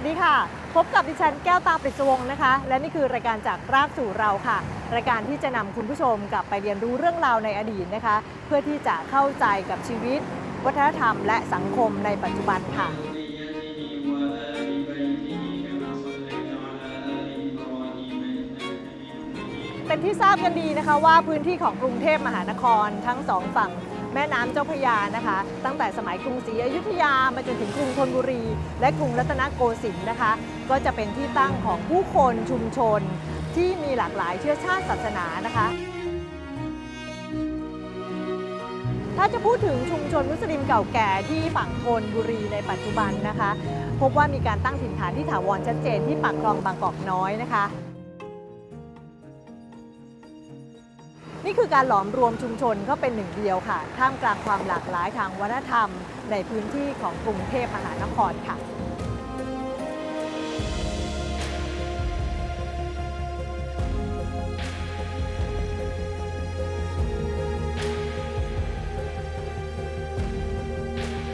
สวัสดีค่ะ พบกับดิฉันแก้วตาปริศวงนะคะ และนี่คือรายการจากรากสู่เราค่ะ รายการที่จะนำคุณผู้ชมกลับไปเรียนรู้เรื่องราวในอดีตนะคะ เพื่อที่จะเข้าใจกับชีวิต วัฒนธรรม และสังคมในปัจจุบันค่ะเป็นที่ทราบกันดีนะคะว่าพื้นที่ของกรุงเทพมหานครทั้งสองฝั่ง แม่น้ำเจ้าพระยานะคะ ตั้งแต่สมัยกรุงศรีอยุธยามาจนถึงกรุงธนบุรี และกรุงรัตนโกสินทร์นะคะ ก็จะเป็นที่ตั้งของผู้คนชุมชน ที่มีหลากหลายเชื้อชาติศาสนานะคะถ้าจะพูดถึงชุมชนมุสลิมเก่าแก่ที่ฝั่งธนบุรีในปัจจุบันนะคะ พบว่ามีการตั้งถิ่นฐานที่ถาวรชัดเจนที่ปากคลองบางกอกน้อยนะคะ นี่คือการหลอมรวมชุมชนเข้าเป็นหนึ่งเดียวค่ะ ท่ามกลางความหลากหลายทางวัฒนธรรม ในพื้นที่ของกรุงเทพมหานครค่ะ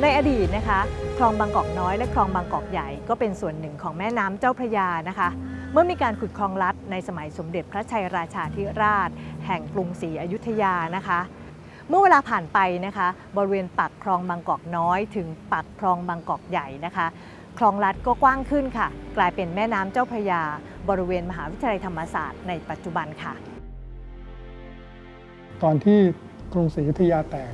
ในอดีตนะคะ คลองบางกอกน้อยและคลองบางกอกใหญ่ก็เป็นส่วนหนึ่งของแม่น้ำเจ้าพระยานะคะ มื่อมีการขุดคลองลัดในสมัยสมเด็จพระชัยราชาธิราช แห่งกรุงศรีอยุธยานะคะ เมื่อเวลาผ่านไปนะคะ บริเวณปากคลองบางกอกน้อยถึงปากคลองบางกอกใหญ่นะคะคลองลัดก็กว้างขึ้นค่ะ กลายเป็นแม่น้ำเจ้าพระยา บริเวณมหาวิทยาลัยธรรมศาสตร์ในปัจจุบันค่ะ ตอนที่กรุงศรีอยุธยาแตก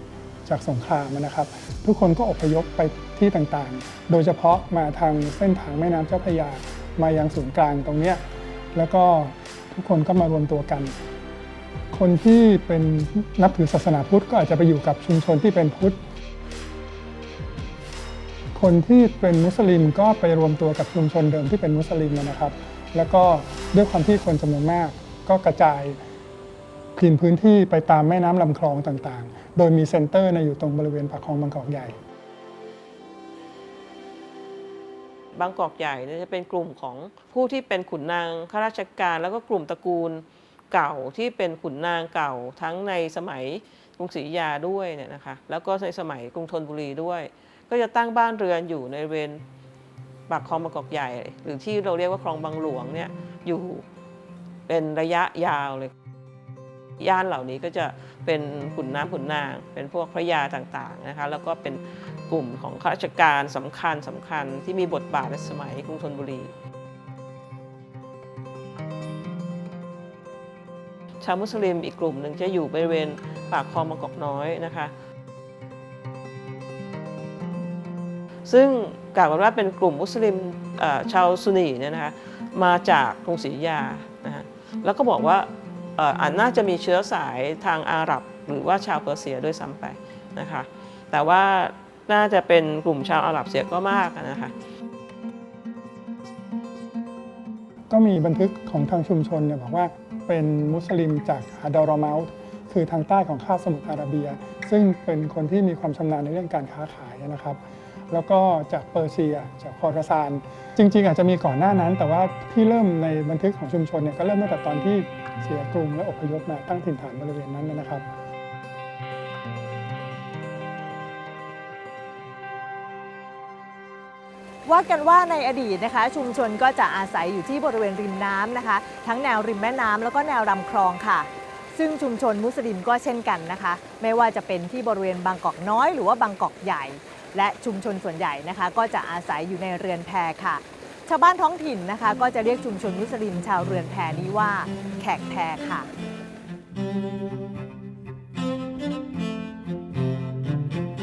จากสงครามนะครับ ทุกคนก็อพยพไปที่ต่างๆ โดยเฉพาะมาทางเส้นทางแม่น้ำเจ้าพระยา มายังศูนย์กลางตรงเนี้ยแล้วก็ทุกคนก็มารวมตัวกัน คนที่เป็นนับถือศาสนาพุทธก็อาจจะไปอยู่กับชุมชนที่เป็นพุทธ คนที่เป็นมุสลิมก็ไปรวมตัวกับชุมชนเดิมที่เป็นมุสลิมนะครับ แล้วก็ด้วยความที่คนจำนวนมาก ก็กระจายกินพื้นที่ไปตามแม่น้ำลำคลองต่างๆ โดยมีเซ็นเตอร์นอยู่ตรงบริเวณปากคลองบางกอกใหญ่ บางกอกใหญ่เนี่ยจะเป็นกลุ่มของผู้ที่เป็นขุนนางข้าราชการ แล้วก็กลุ่มตระกูลเก่าที่เป็นขุนนางเก่าทั้งในสมัยกรุงศรีอยุธยาด้วยเนี่ยนะคะแล้วก็ในสมัยกรุงธนบุรีด้วย ก็จะตั้งบ้านเรือนอยู่ในเวณปากคลองบางกอกใหญ่ หรือที่เราเรียกว่าคลองบางหลวงเนี่ยอยู่เป็นระยะยาวเลย ย่านเหล่านี้ก็จะเป็นขุนน้ำขุนนาง เป็นพวกพระยาต่างๆนะคะแล้วก็เป็น กลุ่มของข้าราชการสำคัญสำคัญที่มีบทบาทในสมัยกรุงธนบุรี ชาวมุสลิมอีกกลุ่มหนึ่งจะอยู่บริเวณปากคลองบางกอกน้อยนะคะ ซึ่งกล่าวกันว่าเป็นกลุ่มมุสลิมชาวซุนีเนี่ยนะคะมาจากกรุงศรีอยุธยานะฮะแล้วก็บอกว่าเอ่ออาจน่าจะมีเชื้อสายทางอาหรับ หรือว่าชาวเปอร์เซียด้วยซ้ำไปนะคะแต่ว่า น่าจะเป็นกลุ่มชาวอาหรับเสียก็มากนะคะก็มีบันทึกของทางชุมชนเนี่ยบอกว่าเป็นมุสลิมจากฮาดารอมาส์คือทางใต้ของคาบสมุทรอาระเบีย ซึ่งเป็นคนที่มีความชำนาญในเรื่องการค้าขายนะครับ แล้วก็จากเปอร์เซียจากคอราซาน จริง ๆ อาจจะมีก่อนหน้านั้น แต่ว่าที่เริ่มในบันทึกของชุมชนเนี่ยก็เริ่มตั้งแต่ตอนที่เสียกรุงและอพยพมาตั้งถิ่นฐานบริเวณนั้นนะครับ ว่ากันว่าในอดีตนะคะ ชุมชนก็จะอาศัยอยู่ที่บริเวณริมน้ำนะคะ ทั้งแนวริมแม่น้ำแล้วก็แนวลำคลองค่ะ ซึ่งชุมชนมุสลิมก็เช่นกันนะคะ ไม่ว่าจะเป็นที่บริเวณบางกอกน้อยหรือว่าบางกอกใหญ่ และชุมชนส่วนใหญ่นะคะ ก็จะอาศัยอยู่ในเรือนแพค่ะ ชาวบ้านท้องถิ่นนะคะ ก็จะเรียกชุมชนมุสลิมชาวเรือนแพนี้ว่า แขกแพค่ะ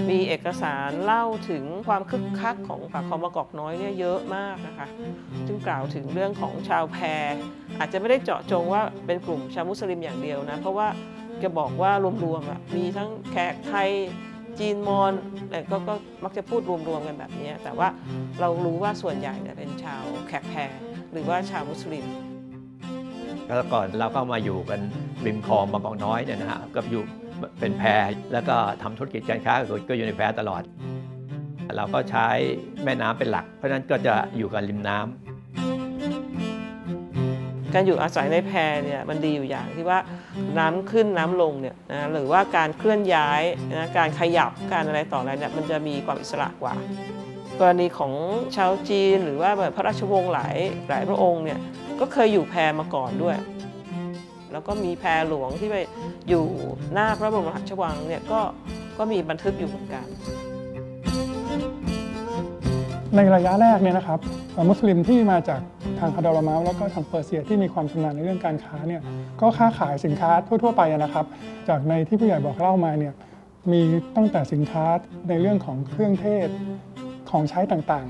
มีเอกสารเล่าถึงความคึกคักของปากคลองบางกอกน้อยเนี่ยเยอะมากนะคะซึ่งกล่าวถึงเรื่องของชาวแพร อาจจะไม่ได้เจาะจงว่าเป็นกลุ่มชาวมุสลิมอย่างเดียวนะ เพราะว่าจะบอกว่ารวมๆอะมีทั้งแขกไทยจีนมอญแต่ก็ก็มักจะพูดรวมๆกันแบบนี้ แต่ว่าเรารู้ว่าส่วนใหญ่เนี่ยเป็นชาวแขกแพรหรือว่าชาวมุสลิมแล้วก่อนเราก็มาอยู่กันริมคลองบางกอกน้อยเนี่ยนะฮะก็อยู่ เป็นแพรแล้วก็ทำธุรกิจการค้าก็อยู่ในแพรตลอด เราก็ใช้แม่น้ำเป็นหลัก เพราะฉะนั้นก็จะอยู่กันริมน้ำการอยู่อาศัยในแพเนี่ยมันดีอยู่อย่างที่ว่าน้ำขึ้นน้ำลงเนี่ยนะหรือว่าการเคลื่อนย้ายนะการขยับการอะไรต่ออะไรเนี่ยมันจะมีความอิสระกว่า กรณีของชาวจีนหรือว่าแบบพระราชวงศ์หลายหลายพระองค์เนี่ยก็เคยอยู่แพมาก่อนด้วย แล้วก็มีแพหลวงที่ไปอยู่หน้าพระบรมราชวังเนี่ยก็ก็มีบันทึกอยู่เหมือนกัน ในระยะแรกเนี่ยนะครับเอ่อมุสลิมที่มาจากทางฮาดารามาแล้วก็ทางเปอร์เซียที่มีความชำนาญในเรื่องการค้าเนี่ยก็ค้าขายสินค้าทั่ว ๆ ไปนะครับ จากในที่ผู้ใหญ่บอกเล่ามาเนี่ยมีตั้งแต่สินค้าในเรื่องของเครื่องเทศของใช้ต่าง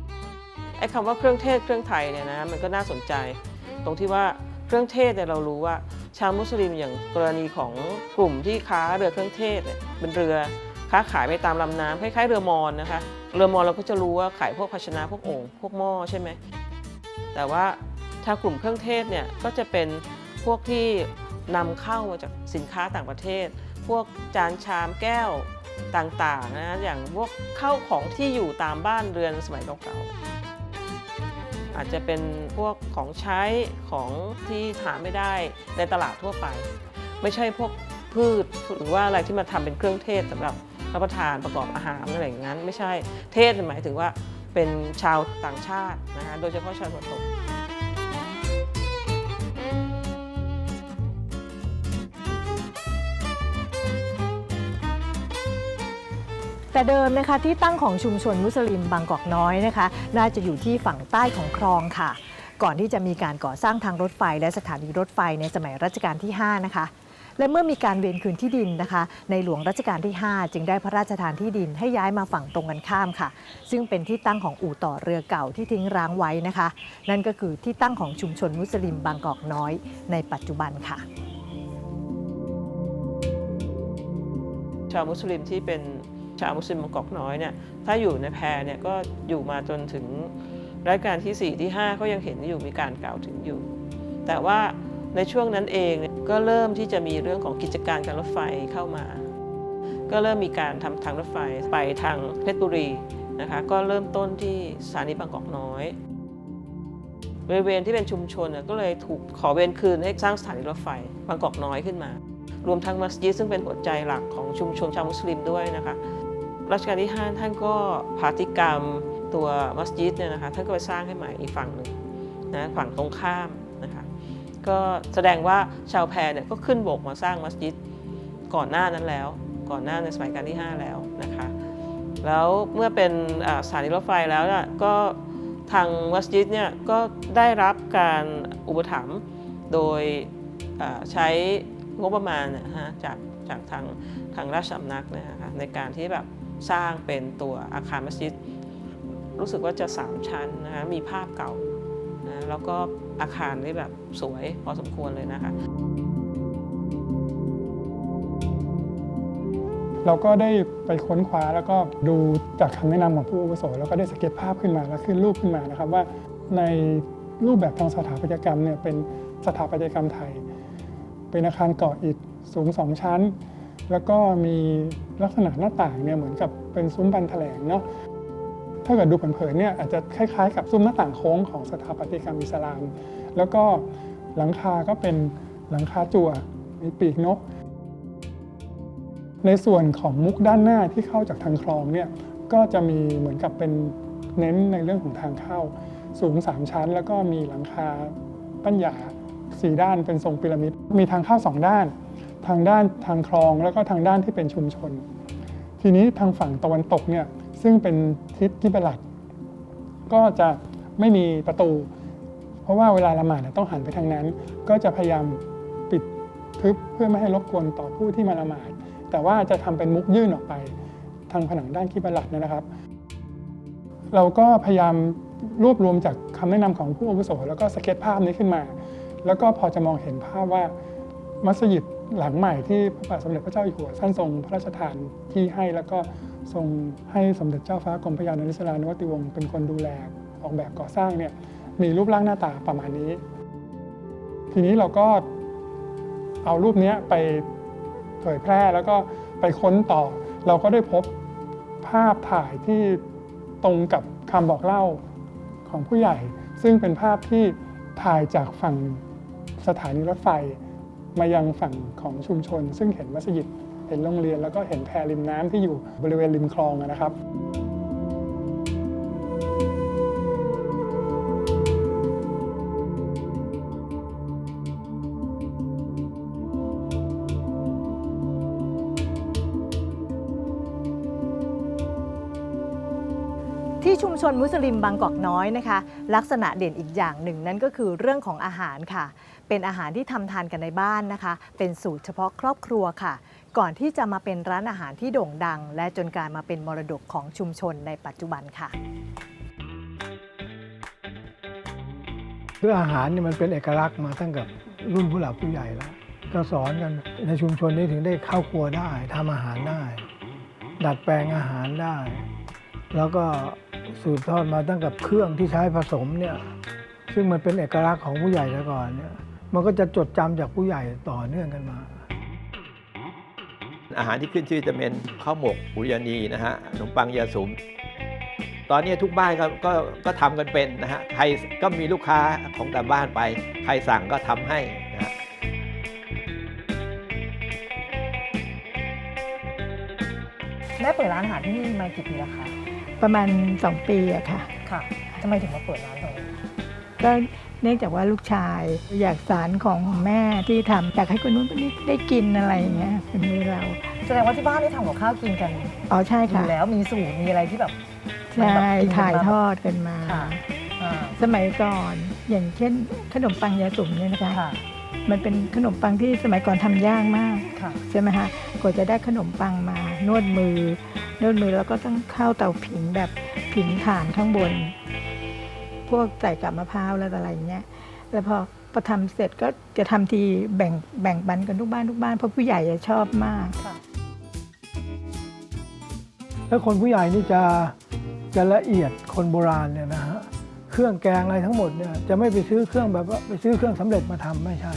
ๆไอ้คำว่าเครื่องเทศเครื่องไทยเนี่ยนะมันก็น่าสนใจ ตรงที่ว่า เครื่องเทศเนี่ยเรารู้ว่าชาวมุสลิมอย่างกรณีของกลุ่มที่ค้าเรือเครื่องเทศเนี่ยเป็นเรือค้าขายไปตามลำน้ำคล้ายๆเรือมอญนะคะเรือมอญเราก็จะรู้ว่าขายพวกภาชนะพวกโอ่งพวกหม้อใช่ไหมแต่ว่าทากลุ่มเครื่องเทศเนี่ยก็จะเป็นพวกที่นำเข้ามาจากสินค้าต่างประเทศ พวกจานชามแก้วต่างๆนะอย่างพวกเข้าของที่อยู่ตามบ้านเรือนสมัยเก่าๆ อาจจะเป็นพวกของใช้ของที่หาไม่ได้ในตลาดทั่วไป ไม่ใช่พวกพืชหรือว่าอะไรที่มาทำเป็นเครื่องเทศสำหรับรับประทานประกอบอาหารอะไรอย่างนั้น ไม่ใช่เทศหมายถึงว่าเป็นชาวต่างชาตินะคะโดยเฉพาะชาวตะวันตก แต่เดิมนะคะที่ตั้งของชุมชนมุสลิมบางกอกน้อยนะคะ น่าจะอยู่ที่ฝั่งใต้ของคลองค่ะ ก่อนที่จะมีการก่อสร้างทางรถไฟและสถานีรถไฟในสมัยรัชกาลที่ 5 นะคะ และเมื่อมีการเวียนคืนที่ดินนะคะ ในหลวงรัชกาลที่ 5 จึงได้พระราชทานที่ดินให้ย้ายมาฝั่งตรงกันข้ามค่ะ ซึ่งเป็นที่ตั้งของอู่ต่อเรือเก่าที่ทิ้งร้างไว้นะคะ นั่นก็คือที่ตั้งของชุมชนมุสลิมบางกอกน้อย ในปัจจุบันค่ะชาวมุสลิมที่เป็น ชาวมุสลิมบางกอกน้อยเนี่ยถ้าอยู่ในแพรเนี่ยก็อยู่มาจนถึงรัชกาลที่ 4 ที่ 5 ก็ยังเห็นอยู่มีการกล่าวถึงอยู่ แต่ว่าในช่วงนั้นเองเก็เริ่มที่จะมีเรื่องของกิจการการรถไฟเข้ามา ก็เริ่มมีการทำทางรถไฟไปทางเพชรบุรีนะคะก็เริ่มต้นที่สถานีบางกอกน้อยบริเวณที่เป็นชุมชนก็เลยถูกขอเวรคืนให้สร้างสถานีรถไฟบางกอกน้อยขึ้นมา รวมทั้งมัสยิดซึ่งเป็นหัวใจหลักของชุมชนชาวมุสลิมด้วยนะคะ รัชกาลที่ 5 ท่านก็พาติกรรมตัวมัสยิดเนี่ยนะคะท่านก็ไปสร้างให้ใหม่อีกฝั่งหนึ่งนะฝั่งตรงข้ามนะคะก็แสดงว่าชาวแพรเนี่ยก็ขึ้นบกมาสร้างมัสยิดก่อนหน้านั้นแล้ว ก่อนหน้าในสมัยการที่ 5 แล้วนะคะแล้วเมื่อเป็นสถานีรถไฟแล้วเนี่ยก็ทางมัสยิดเนี่ยก็ได้รับการอุปถัมภ์โดยใช้งบประมาณนะฮะจากจากทางทางราชสำนักนะคะในการที่แบบ สร้างเป็นตัวอาคารมัสยิดรู้สึกว่าจะ 3 ชั้นนะคะมีภาพเก่านะแล้วก็อาคารที่แบบสวยพอสมควรเลยนะคะเราก็ได้ไปค้นคว้าแล้วก็ดูจากคำแนะนำของผู้อาวุโสแล้วก็ได้สเก็ตภาพขึ้นมาแล้วขึ้นรูปขึ้นมานะครับว่าในรูปแบบทางสถาปัตยกรรมเนี่ยเป็นสถาปัตยกรรมไทย เป็นอาคารก่ออิฐสูงสองชั้น แล้วก็มีลักษณะหน้าต่างเนี่ยเหมือนกับเป็นซุ้มบันแถลงเนาะถ้าเกิดดูเผินๆเนี่ยอาจจะคล้ายๆกับซุ้มหน้าต่างโค้งของสถาปัตยกรรมอิสลาม แล้วก็หลังคาก็เป็นหลังคาจั่วมีปีกนก ในส่วนของมุกด้านหน้าที่เข้าจากทางคลองเนี่ยก็จะมีเหมือนกับเป็นเน้นในเรื่องของทางเข้า สูง 3 ชั้น แล้วก็มีหลังคาปั้นยาสี่ด้านเป็นทรงพีระมิด มีทางเข้าสองด้าน ทางด้านทางคลองแล้วก็ทางด้านที่เป็นชุมชน ทีนี้ทางฝั่งตะวันตกเนี่ยซึ่งเป็นทิศที่เป็นหลัก ก็จะไม่มีประตู เพราะว่าเวลาละหมาดต้องหันไปทางนั้น ก็จะพยายามปิดทึบเพื่อไม่ให้รบกวนต่อผู้ที่มาละหมาด แต่ว่าจะทำเป็นมุกยื่นออกไป ทางผนังด้านคิบลัดเนี่ยนะครับ เราก็พยายามรวบรวมจากคำแนะนำของผู้อาวุโสแล้วก็สเก็ตภาพนี้ขึ้นมา แล้วก็พอจะมองเห็นภาพว่ามัสยิด หลังใหม่ที่พระบาทสมเด็จพระเจ้าอยู่หัวท่านทรงพระราชทานที่ให้แล้วก็ทรงให้สมเด็จเจ้าฟ้ากรมพระยานริศรานวติวงศ์เป็นคนดูแลออกแบบก่อสร้างเนี่ยมีรูปร่างหน้าตาประมาณนี้ ทีนี้เราก็เอารูปนี้ไปเผยแพร่แล้วก็ไปค้นต่อ เราก็ได้พบภาพถ่ายที่ตรงกับคำบอกเล่าของผู้ใหญ่ ซึ่งเป็นภาพที่ถ่ายจากฝั่งสถานีรถไฟ มายังฝั่งของชุมชน ซึ่งเห็นมัสยิดเห็นโรงเรียนแล้วก็เห็นแพริมน้ำที่อยู่บริเวณริมคลองนะครับ ชุมชนมุสลิมบางกอกน้อยนะคะ ลักษณะเด่นอีกอย่างหนึ่งนั่นก็คือเรื่องของอาหารค่ะ เป็นอาหารที่ทำทานกันในบ้านนะคะ เป็นสูตรเฉพาะครอบครัวค่ะ ก่อนที่จะมาเป็นร้านอาหารที่โด่งดัง และจนกลายมาเป็นมรดกของชุมชนในปัจจุบันค่ะคืออาหารเนี่ยมันเป็นเอกลักษณ์มาตั้งแต่รุ่นผู้หลักผู้ใหญ่แล้ว ก็สอนกันในชุมชนนี้ถึงได้เข้าครัวได้ทำอาหารได้ ดัดแปลงอาหารได้ แล้วก็ สืบทอดมาตั้งแต่เครื่องที่ใช้ผสมเนี่ยซึ่งมันเป็นเอกลักษณ์ของผู้ใหญ่แต่ก่อนเนี่ยมันก็จะจดจำจากผู้ใหญ่ต่อเนื่องกันมา อาหารที่ขึ้นชื่อจะเป็นข้าวหมกปุรยานีนะฮะขนมปังยาสุมตอนนี้ทุกบ้านก็ก็ก็ทำกันเป็นนะฮะใครก็มีลูกค้าของแต่บ้านไป ใครสั่งก็ทำให้นะฮะแม่เปิดร้านอาหารที่นี่มากี่ปีแล้วคะ ประมาณ 2 ปีอะค่ะ ค่ะทำไมถึงมาเปิดร้านตรงนี้ ก็เนื่องจากว่าลูกชายอยากสารของแม่ที่ทำอยากให้คนนู้นคนนี้ได้กินอะไรอย่างเงี้ยเป็นมือเราแสดงว่าที่บ้านได้ทำกับข้าวกินกันอ๋อใช่อค่ะยู่แล้วมีสูตรมีอะไรที่แบบใช่ถ่ายทอดกันมา ค่ะอ่าสมัยก่อนอย่างเช่นขนมปังยาสุ่มเนี่ยนะคะ ค่ะมันเป็นขนมปังที่สมัยก่อนทำยากมาก ค่ะ ใช่ไหมคะกว่าจะได้ขนมปังมานวดมือ นวดมือแล้วก็ต้องเข้าเตาผิงแบบผิงฐานข้างบน พวกใส่กับมะพร้าวแล้วอะไรอย่างเงี้ยแล้วพอพอทำเสร็จก็จะทำทีแบ่งแบ่งปันกันทุกบ้านทุกบ้านเพราะผู้ใหญ่จะชอบมากค่ะแล้วคนผู้ใหญ่นี่จะจะละเอียดคนโบราณเนี่ยนะฮะเครื่องแกงอะไรทั้งหมดเนี่ยจะไม่ไปซื้อเครื่องแบบว่าไปซื้อเครื่องสำเร็จมาทำไม่ใช่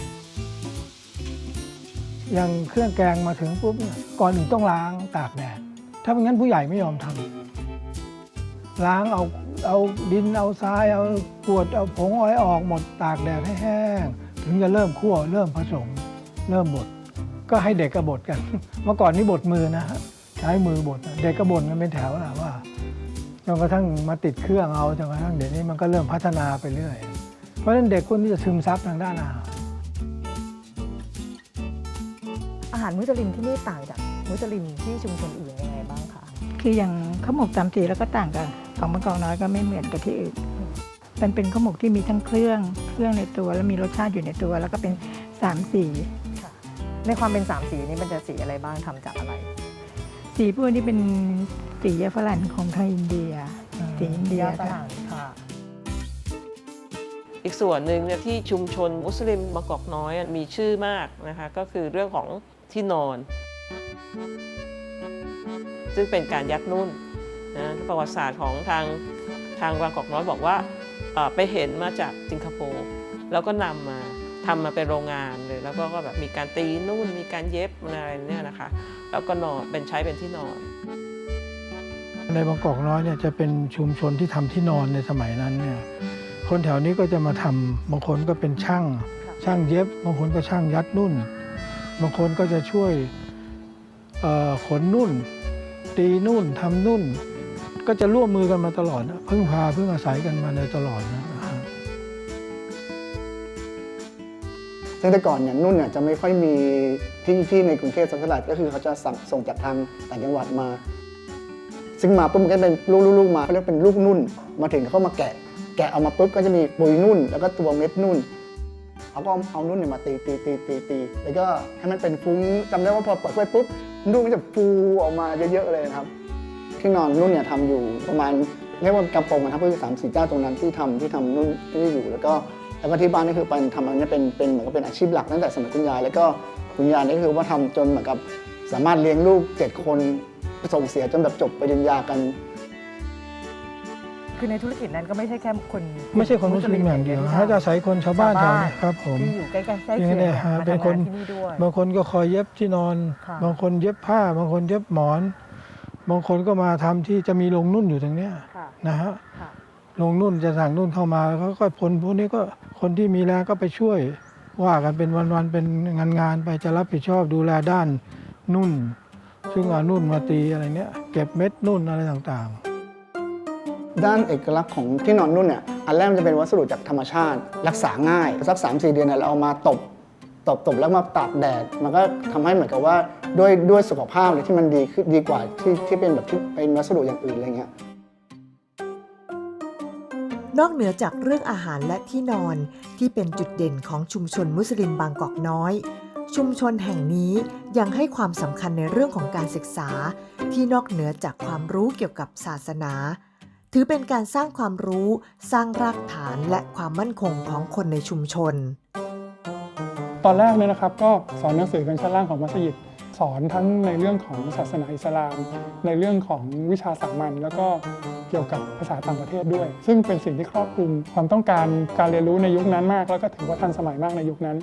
อย่างเครื่องแกงมาถึงปุ๊บเนี่ยก่อนอื่นต้องล้างตากแดด ถ้าไม่งั้นผู้ใหญ่ไม่ยอมทำล้างเอาเอาดินเอาทรายเอากรวดเอาผงอะไรออกหมดตากแดดให้แห้ง ถึงจะเริ่มคั่วเริ่มผสม เริ่มบดก็ให้เด็กกระบดกัน เมื่อก่อนนี่บดมือนะฮะใช้มือบดเด็กก็บ่นกันเป็นแถวนะว่าจนกระทั่งมาติดเครื่องเอาจนกระทั่งเดี๋ยวนี้มันก็เริ่มพัฒนาไปเรื่อย เพราะฉะนั้นเด็กคนที่จะซึมซับทางด้านอาหารอาหารมุสลิมที่นี่ต่างจากมุสลิมที่ชุมชนอื่นยังไง คะคืออย่างข้าวหมกตามสีแล้วก็ต่างกันของบางกอกน้อยก็ไม่เหมือนกับที่อื่น มันเป็นข้าวหมกที่มีทั้งเครื่องเครื่องในตัวแล้วมีรสชาติอยู่ในตัว แล้วก็เป็นสามสีค่ะในความเป็นสามสีนี้มันจะสีอะไรบ้างทำจากอะไร สีพวกนี้เป็นสียาฝรั่งของทางอินเดีย สีอินเดียยาฝค่ะรั่งค่ะอีกส่วนหนึ่งเนี่ยที่ชุมชนมุสลิมบางกอกน้อยอะมีชื่อมากนะคะก็คือเรื่องของที่นอน ซึ่งเป็นการยัดนุ่นนะประวัติศาสตร์ของทางทางบางกอกน้อยบอกว่าไปเห็นมาจากสิงคโปร์แล้วก็นำมาทำมาเป็นโรงงานเลยแล้วก็ก็แบบมีการตีนุ่นมีการเย็บอะไรเนี่ยนะคะ แล้วก็นอนเป็นใช้เป็นที่นอน ในบางกอกน้อยเนี่ยจะเป็นชุมชนที่ทำที่นอนในสมัยนั้นเนี่ยคนแถวนี้ก็จะมาทำบางคนก็เป็นช่าง ช่างเย็บบางคนก็ช่างยัดนุ่น บางคนก็จะช่วย ขนนุ่น ตีนุ่นทำนุ่น ก็จะร่วมมือกันมาตลอดพึ่งพาพึ่งอาศัยกันมาในตลอดนะฮะซึ่งแต่ก่อนเนี่ยนุ่นเนี่ยจะไม่ค่อยมีที่ที่ในกรุงเทพสักเท่าไหร่ก็คือเขาจะสั่งส่งจากทางต่างจังหวัดมา ซึ่งมาปุ๊บมันก็เป็นลูกๆมาเขาเรียกเป็นลูกนุ่น มาถึงเขามาแกะ แกะเอามาปุ๊บก็จะมีปุยนุ่น แล้วก็ตัวเม็ดนุ่นเขาก็เอานุ่นเนี่ยมาตีตีตีตีตีแล้วก็ให้มันเป็นฟุ้งจำได้ว่าพอเปิดไฟปุ๊บ นุ่นมันจะฟูออกมาเยอะๆเลยนะครับ ที่นอนนุ่นเนี่ยทำอยู่ประมาณเรียกว่ากำปงนะครับก็คือสามสี่เจ้าตรงนั้นที่ทำที่ทำนุ่นที่อยู่ แล้วก็แล้วก็ที่บ้านนี่คือเป็นทำอันนี้เป็นเป็นเหมือนกับเป็นอาชีพหลักตั้งแต่สมัยคุณยาย แล้วก็คุณยายนี่คือว่าทำจนเหมือนกับสามารถเลี้ยงลูกเจ็ดคนส่งเสียจนแบบจบปริญญากัน คือในธุรกิจนั้นก็ไม่ใช่แค่คนไม่ใช่คนมุสลิมอย่างเดียวเขาจะอาศัยคนชาวบ้านแถวนี้ครับผมที่อยู่ใกล้ๆใกล้อย่างเคียงนี้เนี่ยฮะมาเป็นทำคงานนที่นี่ด้วยบางคนก็คอยเย็บที่นอนค่ะบางคนเย็บผ้า บางคนเย็บหมอน บางคนก็มาทำที่จะมีโรงนุ่นอยู่ตรงเนี้ยค่ะนะฮะค่ะโรงนุ่นจะสั่งนุ่นเข้ามาแล้วก็คนพวกนี้ก็คนที่มีแรงก็ไปช่วยว่ากันเป็นวันๆเป็นงานๆไปจะรับผิดชอบดูแลด้านนุ่น ซึ่งเอานุ่นมาตีอะไรเนี้ยเก็บเม็ดนุ่นอะไรต่างๆ ด้านเอกลักษณ์ของที่นอนนุ่นเนี่ยอันแรกมันจะเป็นวัสดุจากธรรมชาติ รักษาง่ายสัก3 4 เดือนเนี่ยเราเอามาตบตบตบแล้วมาตากแดด มันก็ทำให้เหมือนกับว่าด้วยด้วยสุขภาพเลยที่มันดีขึ้นดีกว่าที่ที่เป็นแบบที่เป็นวัสดุอย่างอื่นอะไรเงี้ยนอกเหนือจากเรื่องอาหารและที่นอนที่เป็นจุดเด่นของชุมชนมุสลิมบางกอกน้อย ชุมชนแห่งนี้ยังให้ความสำคัญในเรื่องของการศึกษา ที่นอกเหนือจากความรู้เกี่ยวกับศาสนา ถือเป็นการสร้างความรู้ สร้างรากฐานและความมั่นคงของคนในชุมชน ตอนแรกเนี่ยนะครับก็สอนหนังสือกันชั้นล่างของมัสยิดสอนทั้งในเรื่องของศาสนาอิสลาม ในเรื่องของวิชาสามัญแล้วก็เกี่ยวกับภาษาต่างประเทศด้วย ซึ่งเป็นสิ่งที่ครอบคลุมความต้องการการเรียนรู้ในยุคนั้นมาก แล้วก็ถือว่าทันสมัยมากในยุคนั้น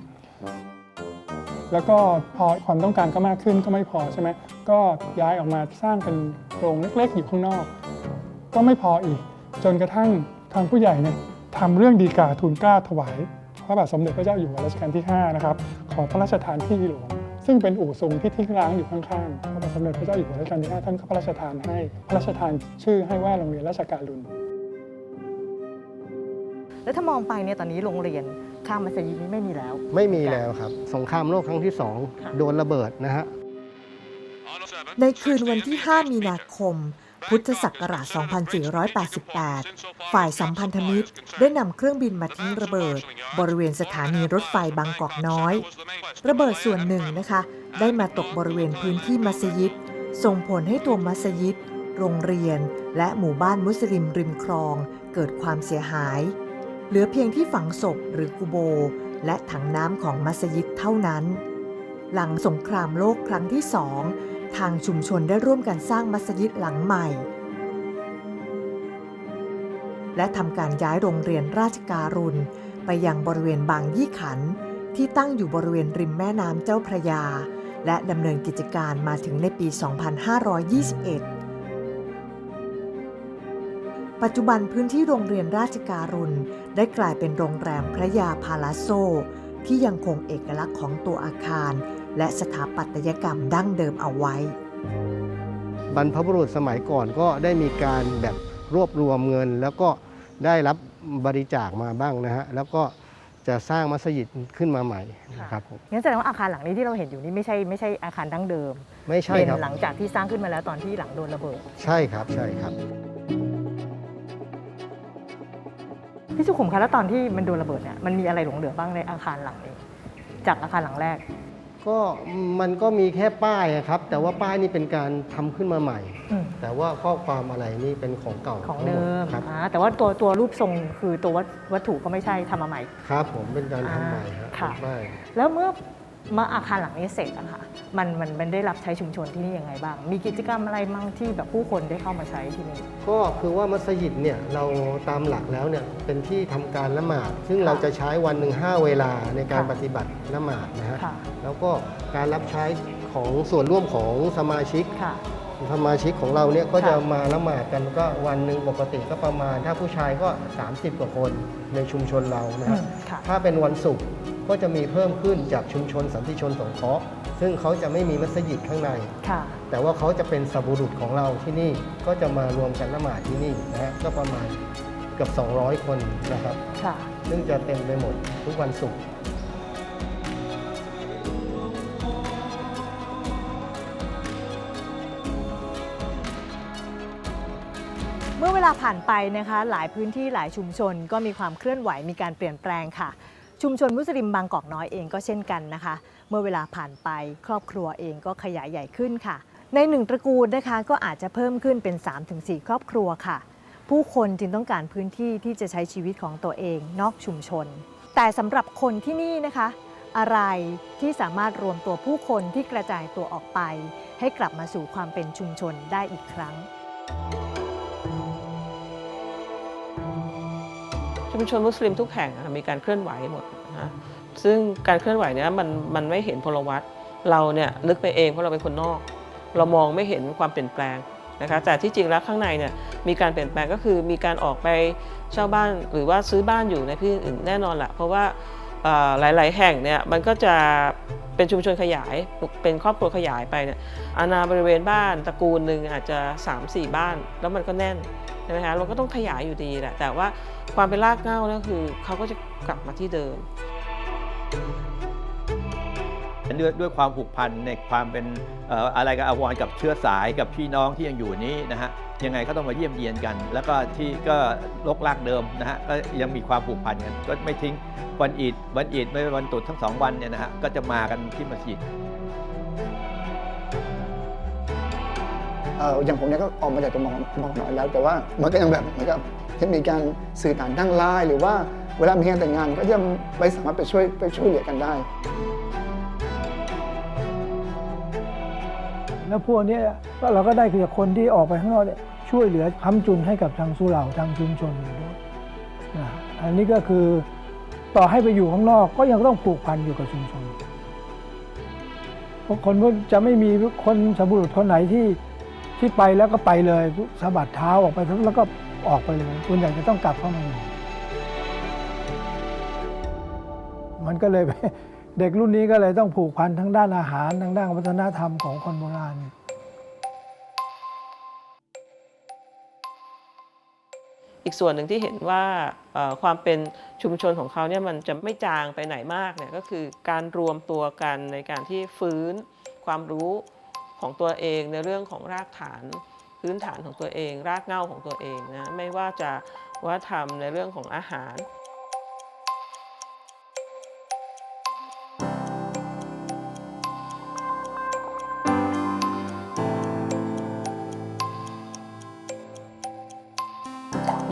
แล้วก็พอความต้องการก็มากขึ้นก็ไม่พอใช่ไหมก็ย้ายออกมาสร้างเป็นโรงเล็ก ๆ อยู่ข้างนอก ก็ไม่พออีก จนกระทั่งทางผู้ใหญ่เนี่ยทำเรื่องดีกาทูลเกล้าถวาย พระบาทสมเด็จพระเจ้าอยู่หัวรัชกาลที่ 5 นะครับ ขอพระราชทานที่หลวง ซึ่งเป็นอู่ซุงที่ทิ้งร้างอยู่ข้างๆ พระบาทสมเด็จพระเจ้าอยู่หัวรัชกาลที่ 5 ท่านก็พระราชทานให้ พระราชทานชื่อให้ว่าโรงเรียนราชการลุนแล้วถ้ามองไปเนี่ยตอนนี้โรงเรียนข้างมัสยิดนี้ไม่มีแล้ว ไม่มีแล้วครับ สงครามโลกครั้งที่สองค่ะโดนระเบิดนะฮะ ในคืนวันที่ 5 มีนาคม พุทธศักราช 2488 ฝ่ายสัมพันธมิตรได้นำเครื่องบินมาทิ้งระเบิด บริเวณสถานีรถไฟบางกอกน้อย ระเบิดส่วนหนึ่งนะคะ ได้มาตกบริเวณพื้นที่มัสยิด ส่งผลให้ตัวมัสยิด โรงเรียน และหมู่บ้านมุสลิมริมคลอง เกิดความเสียหาย เหลือเพียงที่ฝังศพหรือกุโบ และถังน้ำของมัสยิดเท่านั้น หลังสงครามโลกครั้งที่สอง ทางชุมชนได้ร่วมกันสร้างมัสยิดหลังใหม่ และทำการย้ายโรงเรียนราชการุณไปยังบริเวณบางยี่ขัน ที่ตั้งอยู่บริเวณริมแม่น้ำเจ้าพระยา และดำเนินกิจการมาถึงในปี 2521 ปัจจุบันพื้นที่โรงเรียนราชการุณได้กลายเป็นโรงแรมพระยาพาลาโซ ที่ยังคงเอกลักษณ์ของตัวอาคาร และสถาปัตยกรรมดั้งเดิมเอาไว้ บรรพบุรุษสมัยก่อนก็ได้มีการแบบรวบรวมเงิน แล้วก็ได้รับบริจาคมาบ้างนะฮะแล้วก็จะสร้างมัสยิดขึ้นมาใหม่นะครับผมงั้นแสดงว่าอาคารหลังนี้ที่เราเห็นอยู่นี่ไม่ใช่ไม่ใช่อาคารดั้งเดิมไม่ใช่เป็นครับ หลังจากที่สร้างขึ้นมาแล้วตอนที่หลังโดนระเบิดใช่ครับใช่ครับ พี่สุขุมคะแล้วตอนที่มันโดนระเบิดเนี่ยมันมีอะไรหลงเหลือบ้างในอาคารหลังนี้ จากอาคารหลังแรก ก็มันก็มีแค่ป้ายอะครับ แต่ว่าป้ายนี่เป็นการทำขึ้นมาใหม่ อืม แต่ว่าข้อความอะไรนี่เป็นของเก่าของทั้หเดิดมครับอ่าแต่ว่าตัวตัวรูปทรงคือตัววัตวัตถุก็ไม่ใช่ทำมาใหม่ ครับผมเป็นการทำใหม่ฮะค่ะ เป็นป้าย แล้วเมื่อ มาอาคารหลังนี้เสร็จอะค่ะมันมันมันได้รับใช้ชุมชนที่นี่ยังไงบ้าง มีกิจกรรมอะไรบ้างที่แบบผู้คนได้เข้ามาใช้ที่นี่ ก็คือว่ามัสยิดเนี่ยเราตามหลักแล้วเนี่ยเป็นที่ทำการละหมาด ซึ่งค่ะเราจะใช้วันหนึ่งห้าเวลาในการค่ะปฏิบัติละหมาดนะฮะค่ะแล้วก็การรับใช้ของส่วนร่วมของสมาชิกค่ะสมาชิกของเราเนี่ยก็ค่ะจะมาละหมาดกันก็วันหนึ่งปกติก็ประมาณ ถ้าผู้ชายก็ 30 กว่าคนในชุมชนเรานะอืฮะมค่ะถ้าเป็นวันศุกร์ ก็จะมีเพิ่มขึ้นจากชุมชนสันติชนสงเคราะห์ซึ่งเขาจะไม่มีมัสยิดข้างใน ค่ะ แต่ว่าเขาจะเป็นสับบุรุษของเราที่นี่ก็จะมารวมกันละหมาดที่นี่นะฮะก็ประมาณเกือบ 200 คนนะครับ ค่ะ ซึ่งจะเต็มไปหมดทุกวันศุกร์เมื่อเวลาผ่านไปนะคะ หลายพื้นที่หลายชุมชนก็มีความเคลื่อนไหวมีการเปลี่ยนแปลงค่ะ ชุมชนมุสลิมบางกอกน้อยเองก็เช่นกันนะคะ เมื่อเวลาผ่านไปครอบครัวเองก็ขยายใหญ่ขึ้นค่ะ ในหนึ่งตระกูลนะคะก็อาจจะเพิ่มขึ้นเป็น 3-4 ครอบครัวค่ะ ผู้คนจึงต้องการพื้นที่ที่จะใช้ชีวิตของตัวเองนอกชุมชน แต่สำหรับคนที่นี่นะคะ อะไรที่สามารถรวมตัวผู้คนที่กระจายตัวออกไป ให้กลับมาสู่ความเป็นชุมชนได้อีกครั้ง ชุมชนมุสลิมทุกแห่งมีการเคลื่อนไหวหมดนะซึ่งการเคลื่อนไหวเนี้ยมันมันไม่เห็นพลวัตเราเนี่ยนึกไปเองเพราะเราเป็นคนนอก เรามองไม่เห็นความเปลี่ยนแปลงนะคะแต่ที่จริงแล้วข้างในเนี่ยมีการเปลี่ยนแปลงก็คือมีการออกไปเช่าบ้านหรือว่าซื้อบ้านอยู่ในพื้นอื่นแน่นอนแหละเพราะว่าหลาย ๆ แห่งเนี่ยมันก็จะ เป็นชุมชนขยายเป็นครอบครัวขยายไปเนี่ยอาณาบริเวณบ้านตระกูลหนึ่งอาจจะ 3-4 บ้าน แล้วมันก็แน่นใช่ไหมคะเราก็ต้องขยายอยู่ดีแหละแต่ว่าความเป็นรากเหง้านั่นคือเขาก็จะกลับมาที่เดิม ด้วยด้วยความผูกพันในความเป็นอะไรกับอาวรกับเชื้อสายกับพี่น้องที่ยังอยู่นี้นะฮะยังไงก็ต้องมาเยี่ยมเยียนกัน แล้วก็ที่ก็ลกลากเดิมนะฮะก็ยังมีความผูกพันกันก็ไม่ทิ้งวันอีดวันอีดไม่วันตรุษทั้งสองวันเนี่ยนะฮะก็จะมากันที่มัสยิดเอ่ออย่างผมเนี่ยก็ออกมาจากตัวมองมองน้อยแล้ว แต่ว่ามันก็ยังแบบเหมือนกับจะมีการสื่อสารทางไลน์หรือว่าเวลามีงานแต่งงานก็ยังไปสามารถไปช่วยไปช่วยเหลือกันได้ แล้วพวกนี้ก็เราก็ได้คือคนที่ออกไปข้างนอกเนี่ยช่วยเหลือค้ำจุนให้กับทางสุเหร่าทางชุมชนอยู่ด้วยนะอันนี้ก็คือต่อให้ไปอยู่ข้างนอกก็ยังต้องผูกพันอยู่กับชุมชนเพราะคนจะไม่มีคนสมบุรุษคนไหนที่ที่ไปแล้วก็ไปเลยสะบัดเท้าออกไปแล้วก็ออกไปเลยส่วนใหญ่จะต้องกลับเข้ามาอยู่มันก็เลย เด็กรุ่นนี้ก็เลยต้องผูกพันทั้งด้านอาหารทั้งด้านวัฒนธรรมของคนโบราณ อีกส่วนหนึ่งที่เห็นว่าความเป็นชุมชนของเขาเนี่ยมันจะไม่จางไปไหนมากเนี่ยก็คือการรวมตัวกันในการที่ฟื้นความรู้ของตัวเองในเรื่องของรากฐานพื้นฐานของตัวเอง รากเหง้าของตัวเองนะไม่ว่าจะว่าทำในเรื่องของอาหาร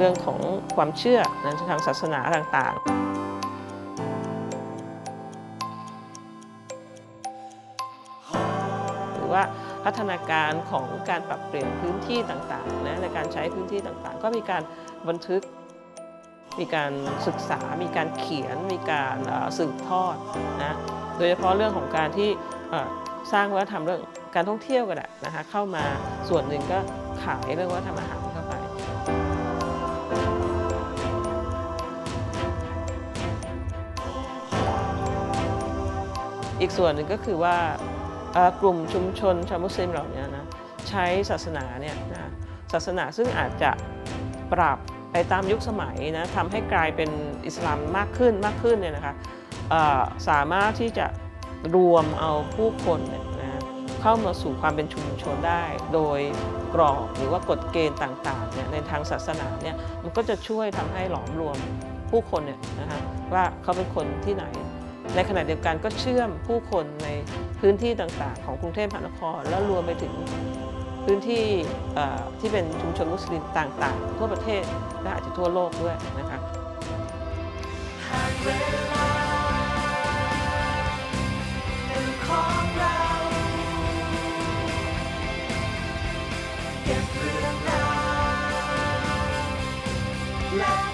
รื่องของความเชื่อนทางศาสนาต่างๆหรือว่าพัฒนาการของการปรับเปลี่ยนพื้นที่ต่างๆนะในการใช้พื้นที่ต่างๆ ก็มีการบันทึก มีการศึกษา มีการเขียน มีการสืบทอดนะโดยเฉพาะเรื่องของการที่สร้างวัฒนธรรมเรื่องการท่องเที่ยวกันแหละนะคะเข้ามาส่วนหนึ่งก็ขายเรื่องวัฒนธรรมอาหาร อีกส่วนหนึ่งก็คือว่ากลุ่มชุมชนชาวมุสลิมเหล่านี้นะใช้ศาสนาเนี่ยนะศาสนาซึ่งอาจจะปรับไปตามยุคสมัยนะทำให้กลายเป็นอิสลามมากขึ้นมากขึ้นเนี่ยนะคะสามารถที่จะรวมเอาผู้คนเนี่ยนะเข้ามาสู่ความเป็นชุมชนได้ โดยกรอบหรือว่ากฎเกณฑ์ต่างๆเนี่ยในทางศาสนาเนี่ยมันก็จะช่วยทำให้หลอมรวมผู้คนเนี่ยนะคะว่าเขาเป็นคนที่ไหน ในขณะเดียวกันก็เชื่อมผู้คนในพื้นที่ต่างๆ ของกรุงเทพมหานคร แล้วรวมไปถึงพื้นที่ที่เป็นชุมชนมุสลิมต่างๆ ทั่วประเทศและอาจจะทั่วโลกด้วยนะคะและ